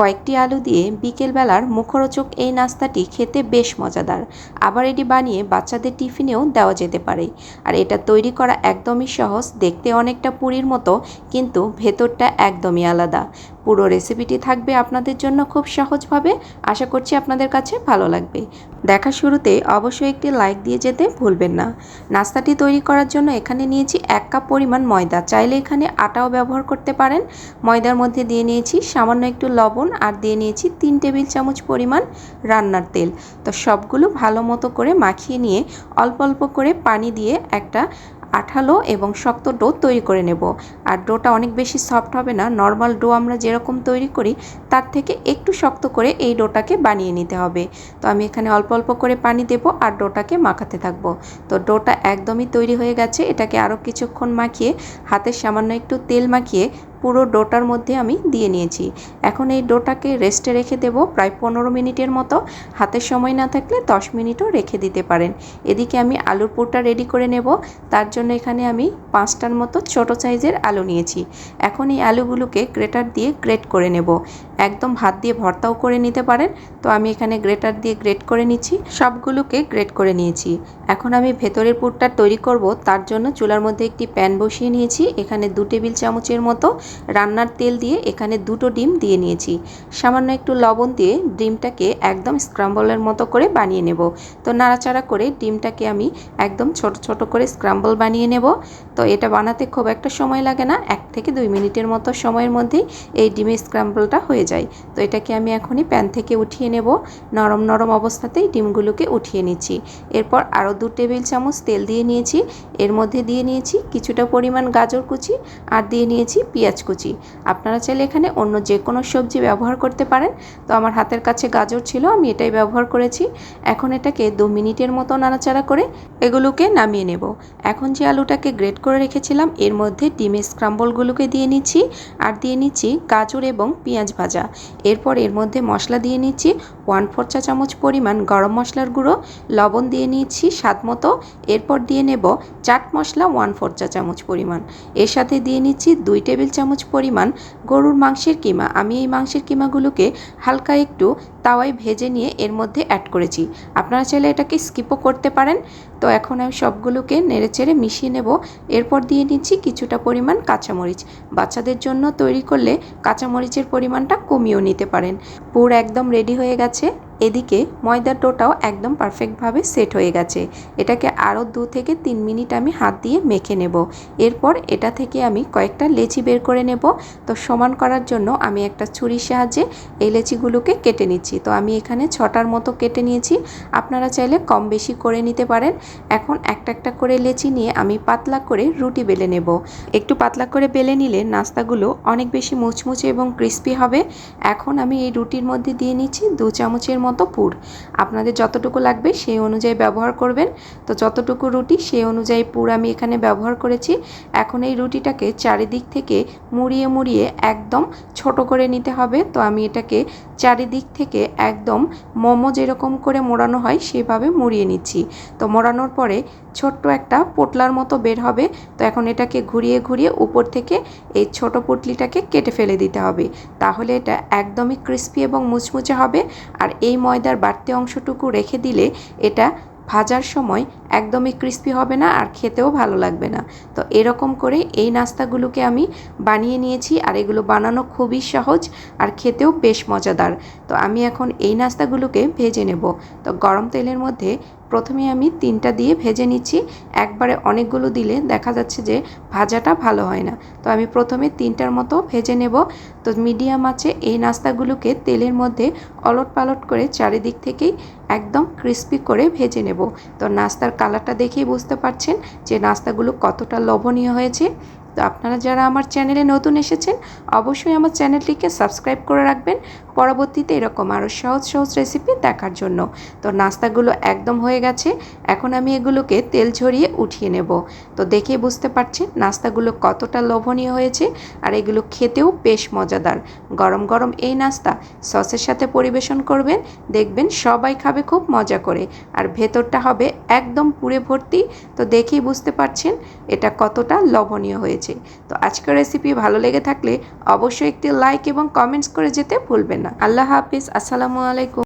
কয়েকটি আলু দিয়ে বিকেলবেলার মুখরোচক এই নাস্তাটি খেতে বেশ মজাদার। আবার এটি বানিয়ে বাচ্চাদের টিফিনেও দেওয়া যেতে পারে। আর এটা তৈরি করা একদমই সহজ, দেখতে অনেকটা পুরীর মতো, কিন্তু ভেতরটা একদমই আলাদা। পুরো রেসিপিটি থাকবে আপনাদের জন্য খুব সহজভাবে। আশা করছি আপনাদের কাছে ভালো লাগবে। দেখা শুরুতে অবশ্যই একটি লাইক দিয়ে যেতে ভুলবেন না। নাস্তাটি তৈরি করার জন্য এখানে নিয়েছি এক কাপ পরিমাণ ময়দা। চাইলে এখানে আটাও ব্যবহার করতে পারেন। ময়দার মধ্যে দিয়ে নিয়েছি সামান্য একটু লবণ আর দিয়ে নিয়েছি তিন টেবিল চামচ পরিমাণ রান্নার তেল। তো সবগুলো ভালো মতো করে মাখিয়ে নিয়ে অল্প অল্প করে পানি দিয়ে একটা আঠালো এবং শক্ত ডো তৈরি করে নেব। আর ডোটা অনেক বেশি সফট হবে না। নর্মাল ডো আমরা যেরকম তৈরি করি, তার থেকে একটু শক্ত করে এই ডোটাকে বানিয়ে নিতে হবে। তো আমি এখানে অল্প অল্প করে পানি দেব আর ডোটাকে মাখাতে থাকব। তো ডোটা একদমই তৈরি হয়ে গেছে। এটাকে আরও কিছুক্ষণ মাখিয়ে, হাতে সামান্য একটু তেল মাখিয়ে পুরো ডোটার মধ্যে আমি দিয়ে নিয়েছি। এখন এই ডোটাকে রেস্টে রেখে দেব প্রায় পনেরো মিনিটের মতো। হাতের সময় না থাকলে দশ মিনিটও রেখে দিতে পারেন। এদিকে আমি আলুর পুরটা রেডি করে নেব। তার জন্য এখানে আমি পাঁচটার মতো ছোট সাইজের আলু নিয়েছি। এখন এই আলুগুলোকে গ্রেটার দিয়ে গ্রেট করে নেব। একদম ভাত দিয়ে ভর্তাও করে নিতে পারেন। তো আমি এখানে গ্রেটার দিয়ে গ্রেট করে নিচ্ছি। সবগুলোকে গ্রেট করে নিয়েছি। এখন আমি ভেতরের পুরটা তৈরি করব। তার জন্য চুলার মধ্যে একটি প্যান বসিয়ে নিয়েছি। এখানে দু টেবিল চামচের মতো রান্নার তেল দিয়ে এখানে দুটো ডিম দিয়ে নিয়েছি। সামান্য একটু লবণ দিয়ে ডিমটাকে একদম স্ক্রাম্বলের মতো করে বানিয়ে নেব। তো নাড়াচাড়া করে ডিমটাকে আমি একদম ছোট ছোট করে স্ক্রাম্বল বানিয়ে নেব। তো এটা বানাতে খুব একটা সময় লাগে না, এক থেকে দুই মিনিটের মতো সময়ের মধ্যেই এই ডিমের স্ক্রাম্বলটা হয়ে যায়। তো এটাকে আমি এখনই প্যান থেকে উঠিয়ে নেব। নরম নরম অবস্থাতেই ডিমগুলোকে উঠিয়ে নিচ্ছি। এরপর আরও দু টেবিল চামচ তেল দিয়ে নিয়েছি। এর মধ্যে দিয়ে নিয়েছি কিছুটা পরিমাণ গাজর কুচি আর দিয়ে নিয়েছি পেঁয়াজ কুচি আপনারা চাইলে এখানে অন্য যে কোনো সবজি ব্যবহার করতে পারেন। তো আমার হাতের কাছে গাজর ছিল, আমি এটাই ব্যবহার করেছি। এখন এটাকে দু মিনিটের মতো নাড়াচাড়া করে এগুলোকে নামিয়ে নেব। এখন যে আলুটাকে গ্রেট করে রেখেছিলাম, এর মধ্যে ডিমের স্ক্রাম্বলগুলোকে দিয়ে নিচ্ছি। আর দিয়ে নিচ্ছি গাজর এবং পেঁয়াজ ভাজা। এরপর এর মধ্যে মশলা দিয়ে নিচ্ছি ওয়ান ফোর চা চামচ পরিমাণ গরম মশলার গুঁড়ো, লবণ দিয়ে নিচ্ছি স্বাদ মতো। এরপর দিয়ে নেব চাট মশলা ওয়ান ফোর চা চামচ পরিমাণ। এর সাথে দিয়ে নিচ্ছি দুই টেবিল চামচ পরিমাণ গরুর মাংসের কিমা। আমি এই মাংসের কিমাগুলোকে হালকা একটু তাওয়ায় ভেজে নিয়ে এর মধ্যে অ্যাড করেছি। আপনারা চাইলে এটাকে স্কিপও করতে পারেন। তো এখন আমি সবগুলোকে নেড়েচেড়ে মিশিয়ে নেব। এরপর দিয়ে নিচ্ছি কিছুটা পরিমাণ কাঁচামরিচ। বাচ্চাদের জন্য তৈরি করলে কাঁচামরিচের পরিমাণটা কমিয়েও নিতে পারেন। পুর একদম রেডি হয়ে গেছে। এদিকে ময়দার ডোটাও একদম পারফেক্টভাবে সেট হয়ে গেছে। এটাকে আরও দু থেকে তিন মিনিট আমি হাত দিয়ে মেখে নেব। এরপর এটা থেকে আমি কয়েকটা লেচি বের করে নেব। তো সমান করার জন্য আমি একটা ছুরির সাহায্যে এই লেচিগুলোকে কেটে নিচ্ছি। তো আমি এখানে ছটার মতো কেটে নিয়েছি। আপনারা চাইলে কম বেশি করে নিতে পারেন। এখন একটা একটা করে লেচি নিয়ে আমি পাতলা করে রুটি বেলে নেব। একটু পাতলা করে বেলে নিলে নাস্তাগুলো অনেক বেশি মুচমুচে এবং ক্রিস্পি হবে। এখন আমি এই রুটির মধ্যে দিয়ে নিচ্ছি দু চামচের মতো পুর। আপনাদের যতটুকু লাগবে সেই অনুযায়ী ব্যবহার করবেন। তো যতটুকু রুটি সেই অনুযায়ী পুর আমি এখানে ব্যবহার করেছি। এখন এই রুটিটাকে চারিদিক থেকে মুড়িয়ে মুড়িয়ে একদম ছোট করে নিতে হবে। তো আমি এটাকে চারিদিক থেকে একদম মোমো যেরকম করে মোড়ানো হয় সেভাবে মুড়িয়ে নিচ্ছি। তো মোড়ানোর পরে ছোট্ট একটা পোটলার মতো বের হবে। তো এখন এটাকে ঘুরিয়ে ঘুরিয়ে উপর থেকে এই ছোট পুটলিটাকে কেটে ফেলে দিতে হবে। তাহলে এটা একদমই ক্রিস্পি এবং মুচমুচে হবে। আর এই ময়দার বাড়তি অংশটুকু রেখে দিলে এটা ভাজার সময় একদমই ক্রিস্পি হবে না আর খেতেও ভালো লাগবে না। তো এরকম করে এই নাস্তাগুলোকে আমি বানিয়ে নিয়েছি আর এগুলো বানানো খুবই সহজ আর খেতেও বেশ মজাদার। তো আমি এখন এই নাস্তাগুলোকে ভেজে নেব। তো গরম তেলের মধ্যে প্রথমে আমি তিনটা দিয়ে ভেজে নিচ্ছি। একবারে অনেকগুলো দিলে দেখা যাচ্ছে যে ভাজাটা ভালো হয় না। তো আমি প্রথমে তিনটার মতো ভেজে নেব। তো মিডিয়াম আছে এই নাস্তাগুলোকে তেলের মধ্যে অলট পালট করে চারিদিক থেকেই একদম ক্রিস্পি করে ভেজে নেব। তো নাস্তার কালারটা দেখেই বুঝতে পারছেন যে নাস্তাগুলো কতটা লোভনীয় হয়েছে। তো আপনারা যারা আমার চ্যানেলে নতুন এসেছেন, অবশ্যই আমার চ্যানেলটিকে সাবস্ক্রাইব করে রাখবেন। পরবর্তীতে এরকম আরও সহজ সহজ রেসিপি দেখার জন্য। তো নাস্তাগুলো একদম হয়ে গেছে। এখন আমি এগুলোকে তেল ঝরিয়ে উঠিয়ে নেব। তো দেখে বুঝতে পারছেন নাস্তাগুলো কতটা লোভনীয় হয়েছে আর এগুলো খেতেও বেশ মজাদার। গরম গরম এই নাস্তা সসের সাথে পরিবেশন করবেন, দেখবেন সবাই খাবে খুব মজা করে। আর ভেতরটা হবে একদম পুরে ভর্তি। তো দেখেই বুঝতে পারছেন এটা কতটা লবণীয় হয়েছে। তো আজকের রেসিপি ভালো লেগে থাকলে অবশ্যই একটি লাইক এবং কমেন্টস করে যেতে ভুলবেন না। আল্লাহ হাফিজ। আসসালামু আলাইকুম।